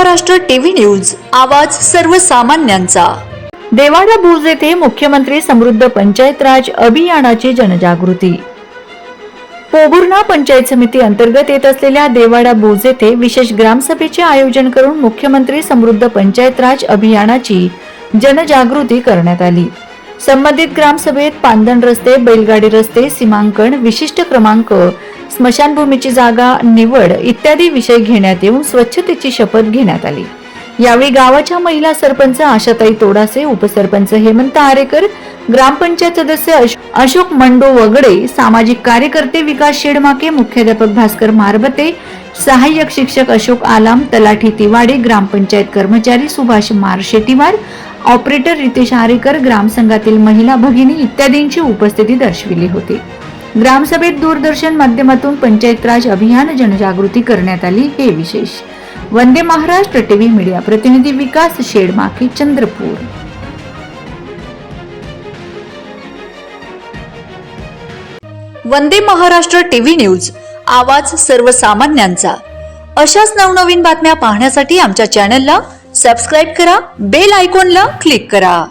Maharashtra TV news आवाज सर्वसामान्यांचा. देवाडा भुज येथे मुख्यमंत्री समृद्ध पंचायत राज अभियानाची जनजागृती. पोबुर्णा पंचायत समिती अंतर्गत येत असलेल्या देवाडा भुज येथे विशेष ग्रामसभेचे आयोजन करून मुख्यमंत्री समृद्ध पंचायत राज अभियानाची जनजागृती करण्यात आली. संबंधित ग्रामसभेत पांदण रस्ते बैलगाडी रस्ते सीमांकन विशिष्ट क्रमांक स्मशानभूमीची जागा निवड इत्यादी विषय घेण्यात येऊन स्वच्छतेची शपथ घेण्यात आली. यावेळी गावाच्या महिला सरपंच आशाताई तोडासे उपसरपंच हेमंत आरेकर ग्रामपंचायत सदस्य अश- अशोक मंडो वगडे सामाजिक कार्यकर्ते विकास शेडमाके मुख्याध्यापक भास्कर मारबते सहाय्यक शिक्षक अशोक आलाम तलाठी तिवाडे ग्रामपंचायत कर्मचारी सुभाष मारशेटीवार ऑपरेटर रितेश आरेकर ग्रामसंघातील महिला भगिनी इत्यादींची उपस्थिती दर्शविली होती. ग्रामसभेत दूरदर्शन माध्यमातून पंचायत राज अभियान जनजागृती करण्यात आली. हे विशेष. वंदे महाराष्ट्र टीव्ही मीडिया प्रतिनिधी विकास शेडमाके चंद्रपूर. वंदे महाराष्ट्र टीव्ही न्यूज आवाज सर्वसामान्यांचा. अशाच नवनवीन बातम्या पाहण्यासाठी आमच्या चॅनलला सबस्क्राईब करा बेल आयकॉनला क्लिक करा.